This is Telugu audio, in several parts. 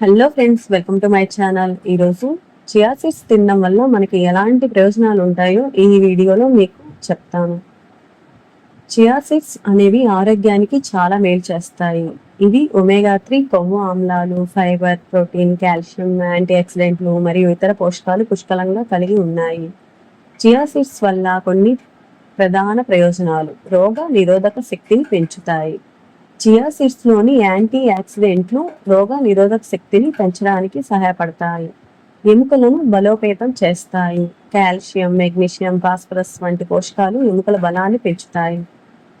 Hello friends welcome to my channel ఈరోజు చియా సీడ్స్ తినడం వల్ల మనకి ఎలాంటి ప్రయోజనాలు ఉంటాయో ఈ వీడియోలో మీకు చెప్తాను. చియా సీడ్స్ అనేవి ఆరోగ్యానికి చాలా మేలు చేస్తాయి. ఇవి ఒమేగా త్రీ కొవ్వు ఆమ్లాలు ఫైబర్ ప్రోటీన్ కాల్షియం యాంటీ ఆక్సిడెంట్లు మరియు ఇతర పోషకాలు పుష్కలంగా కలిగి ఉన్నాయి. చియా సీడ్స్ వల్ల కొన్ని ప్రధాన ప్రయోజనాలు. రోగ నిరోధక శక్తిని పెంచుతాయి. చియా సీడ్స్లోని యాంటీ ఆక్సిడెంట్లు రోగ నిరోధక శక్తిని పెంచడానికి సహాయపడతాయి. ఎముకలను బలోపేతం చేస్తాయి. కాల్షియం మెగ్నీషియం ఫాస్ఫరస్ వంటి పోషకాలు ఎముకల బలాన్ని పెంచుతాయి.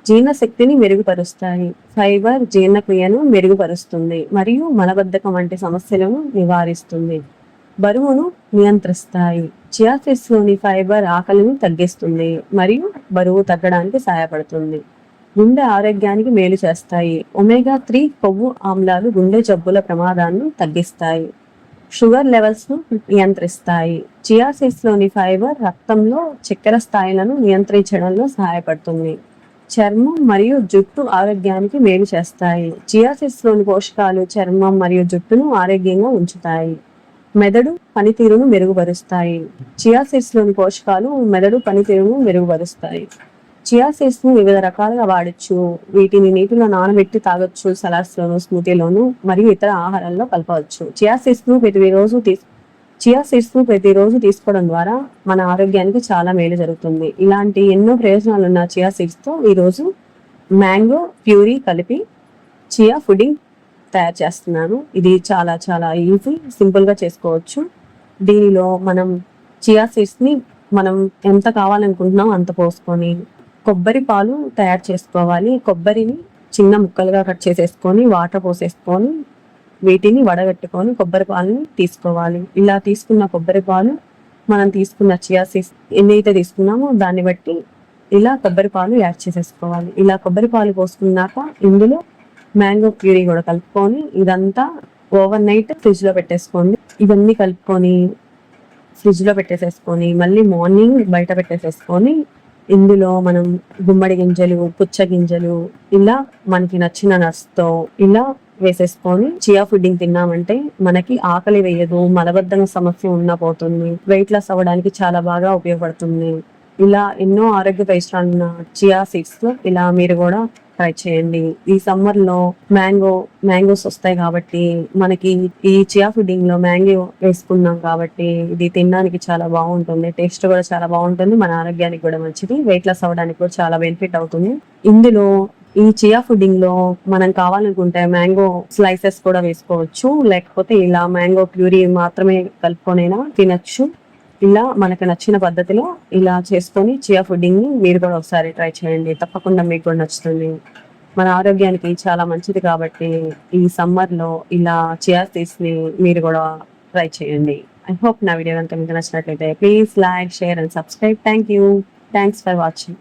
జీర్ణశక్తిని మెరుగుపరుస్తాయి. ఫైబర్ జీర్ణక్రియను మెరుగుపరుస్తుంది మరియు మలబద్ధకం వంటి సమస్యలను నివారిస్తుంది. బరువును నియంత్రిస్తాయి. చియాసిస్లోని ఫైబర్ ఆకలిని తగ్గిస్తుంది మరియు బరువు తగ్గడానికి సహాయపడుతుంది. గుండె ఆరోగ్యానికి మేలు చేస్తాయి. ఒమేగా త్రీ కొవ్వు ఆమ్లాలు గుండె జబ్బుల ప్రమాదాన్ని తగ్గిస్తాయి. షుగర్ లెవెల్స్ను నియంత్రిస్తాయి. చియా లోని ఫైబర్ రక్తంలో చక్కెర స్థాయిలను నియంత్రించడంలో సహాయపడుతుంది. చర్మం మరియు జుట్టు ఆరోగ్యానికి మేలు చేస్తాయి. చియా లోని పోషకాలు చర్మం మరియు జుట్టును ఆరోగ్యంగా ఉంచుతాయి. మెదడు పనితీరును మెరుగుపరుస్తాయి. చియా లోని పోషకాలు మెదడు పనితీరును మెరుగుపరుస్తాయి. చియా సీడ్స్ను వివిధ రకాలుగా వాడచ్చు. వీటిని నీటిలో నానబెట్టి తాగొచ్చు సలాడ్స్ లోను స్మూతీలోను మరియు ఇతర ఆహారాల్లో కలపవచ్చు. చియా సీడ్స్ను ప్రతిరోజు తీసు చియా సీడ్స్ను ప్రతిరోజు తీసుకోవడం ద్వారా మన ఆరోగ్యానికి చాలా మేలు జరుగుతుంది. ఇలాంటి ఎన్నో ప్రయోజనాలు ఉన్న చియా సీడ్స్తో ఈరోజు మ్యాంగో ప్యూరీ కలిపి చియా ఫుడింగ్ తయారు చేస్తున్నాను. ఇది చాలా చాలా ఈజీ సింపుల్గా చేసుకోవచ్చు. దీనిలో మనం చియా సీడ్స్ని మనం ఎంత కావాలనుకుంటున్నాం అంత పోసుకొని కొబ్బరి పాలు తయారు చేసుకోవాలి. కొబ్బరిని చిన్న ముక్కలుగా కట్ చేసేసుకొని వాటర్ పోసేసుకొని వీటిని వడగట్టుకొని కొబ్బరి పాలని తీసుకోవాలి. ఇలా తీసుకున్న కొబ్బరి పాలు మనం తీసుకున్న చియా సీడ్స్ ఎన్ని అయితే తీసుకున్నామో దాన్ని బట్టి ఇలా కొబ్బరి పాలు యాడ్ చేసేసుకోవాలి. ఇలా కొబ్బరి పాలు పోసుకున్నాక ఇందులో మ్యాంగో ప్యూరీ కూడా కలుపుకొని ఇదంతా ఓవర్ నైట్ ఫ్రిడ్జ్లో పెట్టేసుకోండి. ఇవన్నీ కలుపుకొని ఫ్రిడ్జ్లో పెట్టేసేసుకొని మళ్ళీ మార్నింగ్ బయట పెట్టేసేసుకొని ఇందులో మనం గుమ్మడి గింజలు పుచ్చ గింజలు ఇలా మనకి నచ్చిన నట్స్తో ఇలా వేసేసుకొని చియా ఫుడ్డింగ్ తిన్నామంటే మనకి ఆకలి వేయదు మలబద్ధం సమస్య ఉన్న పోతుంది వెయిట్ లాస్ అవ్వడానికి చాలా బాగా ఉపయోగపడుతుంది. ఇలా ఎన్నో ఆరోగ్య పరిశ్రమ ఉన్న చియా సీడ్స్ ఇలా మీరు కూడా ట్రై చేయండి. ఈ సమ్మర్లో మ్యాంగో మ్యాంగోస్ వస్తాయి కాబట్టి మనకి ఈ చియా ఫుడ్డింగ్లో మ్యాంగో వేసుకున్నాం కాబట్టి ఇది తినడానికి చాలా బాగుంటుంది. టేస్ట్ కూడా చాలా బాగుంటుంది. మన ఆరోగ్యానికి కూడా మంచిది. వెయిట్ లాస్ అవ్వడానికి కూడా చాలా బెనిఫిట్ అవుతుంది. ఇందులో ఈ చియా ఫుడ్డింగ్లో మనం కావాలనుకుంటే మ్యాంగో స్లైసెస్ కూడా వేసుకోవచ్చు. లేకపోతే ఇలా మ్యాంగో ప్యూరీ మాత్రమే కలుపుకొనైనా తినచ్చు. ఇలా మనకు నచ్చిన పద్ధతిలో ఇలా చేసుకొని చియా ఫుడ్డింగ్ని మీరు కూడా ఒకసారి ట్రై చేయండి. తప్పకుండా మీకు కూడా నచ్చుతుంది. మన ఆరోగ్యానికి చాలా మంచిది కాబట్టి ఈ సమ్మర్లో ఇలా చియా ని మీరు కూడా ట్రై చేయండి. ఐ హోప్ నా వీడియో కనుక మీకు నచ్చినట్లయితే please like share and subscribe thank you thanks for watching